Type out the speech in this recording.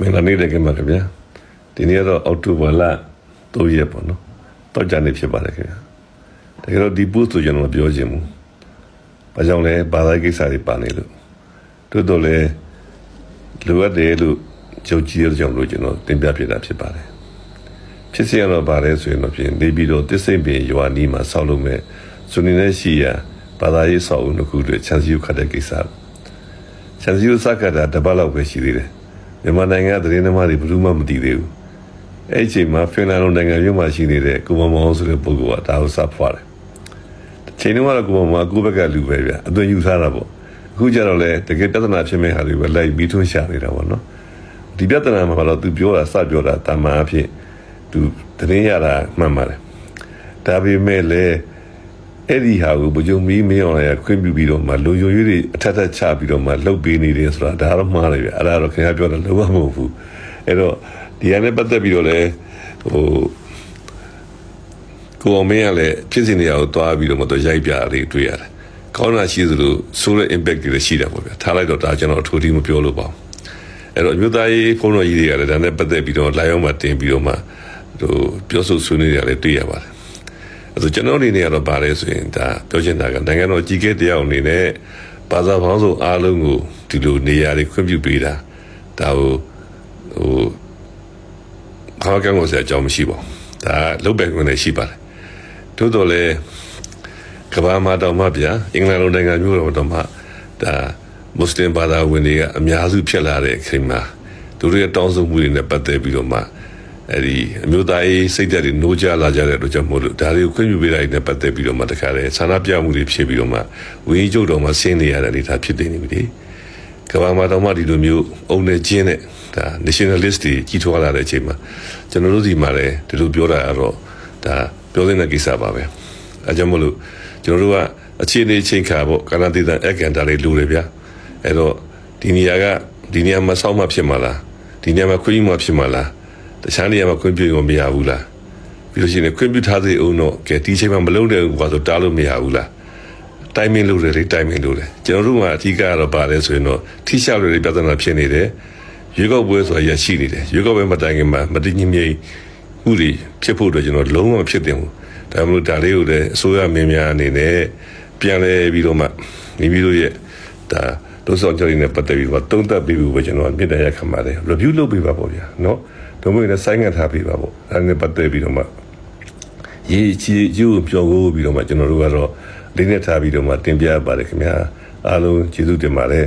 မင်္ဂလာနေ့တကယ်ပါခင်ဗျာဒီနေ့ကတော့အောက်တိုဘာလ3ရက်ပေါ့နော်တောက်ကြနေဖြစ်ပါတယ်ခင်ဗျာတကယ်တော့ဒီ post ကိုကျွန်တော်မပြောချင်ဘူးဘာကြောင့်လဲဘာသာကိစ္စတွေပါနေလို့တိုးတော့လဲလိုအပ်တယ်လို့ကြုံကြည်ရတဲ့ကြောင့်လို့ကျွန်တော်တင်ပြပြတာဖြစ်ပါတယ်ဖြစ်စီရတော့ဗါလဲဆိုရင်တော့ပြင်နေပြီးတော့တစ္ဆိတ်ပင်ရွာနီးမှာဆောက်လုပ်မဲ့စွနေနဲ့ရှိရာဘာသာရေးဆောက်အုံတစ်ခုတွေခြံစည်းရုံးခတ်တဲ့ကိစ္စခြံစည်းရုံးစကတာတစ်ပတ်လောက်ပဲရှိသေးတယ် မြန်မာနိုင်ငံကသတင်းသမားတွေဘယ်သူမှမသိသေးဘူးအဲ့ဒီအချိန်မှာဖင်လန်လိုနိုင်ငံမြို့မှာရှိနေတဲ့ကိုမမောင်ဆိုတဲ့ပုဂ္ဂိုလ်ကဒါကိုစဖွာတယ်တစ်ချိန်တုန်းကတော့ကိုမမောင်ကကိုယ့်ဘက်ကလူပဲဗျအသွင်ယူထားတာပေါ့အခုကျတော့လေတကယ်ပြဿနာဖြစ်မဲ့ဟာတွေပဲလိုက်ပြီးထွန်းရှာနေတာပေါ့နော်ဒီပြဿနာမှာတော့သူပြောတာစပြောတာတာမန်အဖြစ်သူသတင်းရတာမှန်ပါတယ်ဒါပေမဲ့လည်း အဲ့ဒီဟာကိုဘုံကြုံမီးမင်းအောင်ရခွင့်ပြုပြီးတော့မှလူယုံရေးတွေအထက်ထက်ချပြီးတော့မှလှုပ်ပေးနေတယ်ဆိုတာဒါတော့မှားတယ်ဗျအဲ့ဒါတော့ခင်ဗျားပြောတာလုံးဝမဟုတ်ဘူးအဲ့တော့ဒီဟာနဲ့ပတ်သက်ပြီးတော့လည်းဟိုကိုအောင်မင်းကလည်းဖြစ်စဉ်တွေအောင်သွားပြီးတော့မှတော့ရိုက်ပြလေးတွေ့ရတယ်ကောင်းတာရှိသလိုဆိုးတဲ့ impact တွေလည်းရှိတာပေါ့ဗျာထားလိုက်တော့ဒါကျွန်တော်အထူးထိမပြောလို့ပါဘူးအဲ့တော့အမျိုးသားရေးဖုန်းတော်ကြီးတွေကလည်းဒါနဲ့ပတ်သက်ပြီးတော့လာရောက်မှတင်ပြီးတော့မှဟိုပြောဆိုဆွေးနွေးရတယ်တွေ့ရပါတယ် အဲ့တော့ကျွန်တော်အနေနဲ့ကတော့ဗာလဲဆိုရင်ဒါပြောချင်တာကနိုင်ငံတော်ကြီးကဲတယောက်အနေနဲ့ဘာသာပေါင်းစုံအားလုံးကိုဒီလိုနေရာတွေခွင့်ပြုပေးတာဒါဟိုဟိုဘာကံကိုစရာအကြောင်းမရှိပါဘူးဒါလုတ်ပဲခွင့်လည်းရှိပါတယ်တိုးတော်လည်းကဘာမှာတော့မှဗျာအင်္ဂလန်လိုနိုင်ငံမျိုးတော့တော့မှဒါမွတ်စလင်ဘာသာဝင်တွေကအများစုဖြစ်လာတဲ့အချိန်မှာသူတို့ရဲ့တောင်းဆိုမှုတွေနဲ့ပတ်သက်ပြီးတော့မှ အဲ့ဒီအမျိုးသားရေးစိတ်ဓာတ်တွေနိုးကြလာကြတဲ့အတွက်ကြောင့်မို့လို့ဒါတွေကိုခွင့်ပြုပေးတာနဲ့ပတ်သက်ပြီးတော့မှတခါလေဆန္ဒပြမှုတွေဖြစ်ပြီးတော့မှဝင်းကြီးချုပ်တော်မှာဆင်းနေရတဲ့အနေအထားဖြစ်နေပြီလေကဘာမှာတော့မှဒီလိုမျိုးအုံနဲ့ကျင်းတဲ့ဒါ nationalist တွေကြီးထွားလာတဲ့အချိန်မှာကျွန်တော်တို့ဒီမှာလည်းဒီလိုပြောတာကတော့ဒါပြောတဲ့ကိစ္စပါပဲအဲကြောင့်မို့လို့ကျွန်တော်တို့ကအခြေအနေချိန်ခါပေါ့ကနာဒေသအကန်တာလေးလူတွေဗျာအဲ့တော့ဒီနေရာကဒီနေရာမှာစောင့်မှဖြစ်မှာလားဒီနေရာမှာခွင့်ပြုမှဖြစ်မှာလား တခြားနေရာမှာခွင့်ပြုရင်မရဘူးလားပြီးလို့ရှိရင်ခွင့်ပြုထားသေးအောင်တော့ကဲဒီချိန်မှာမလုံးတဲ့ဘူးကွာဆိုတားလို့မရဘူးလားတိုင်မင်းလုပ်တယ်လေတိုင်မင်းလုပ်တယ်ကျွန်တော်တို့ကအဓိကကတော့ပါလဲဆိုရင်တော့ထိရှောက်တွေပြဿနာဖြစ်နေတယ်ရွေးကောက်ပွဲဆိုတာရရှိနေတယ်ရွေးကောက်ပွဲမတိုင်ခင်မှာမတည်ငြိမ်ငြိမ်မှုတွေဖြစ်ဖို့အတွက်ကျွန်တော်လုံးဝမဖြစ်သင့်ဘူးဒါမှမဟုတ်ဒါလေးကိုလည်းအစိုးရမင်းများအနေနဲ့ပြန်လဲပြီးတော့မှမိမိတို့ရဲ့ဒါတို့ဆောင်ကြရင်းနဲ့ပတ်သက်ပြီးတော့တုံးသက်ပြီးဘူးပဲကျွန်တော်မြစ်တရခံပါတယ် review လုပ်ပေးပါပေါ့ဗျာเนาะ တို့မျိုးနဲ့ဆိုင်းငံ့ထားပေးပါပေါ့ဒါနဲ့ပတ်သက်ပြီးတော့မှရေးချီယူပြောကိုပြီးတော့မှကျွန်တော်တို့ကတော့လေးနဲ့ထားပြီးတော့မှတင်ပြပါတယ်ခင်ဗျာအားလုံးကျေးဇူးတင်ပါတယ်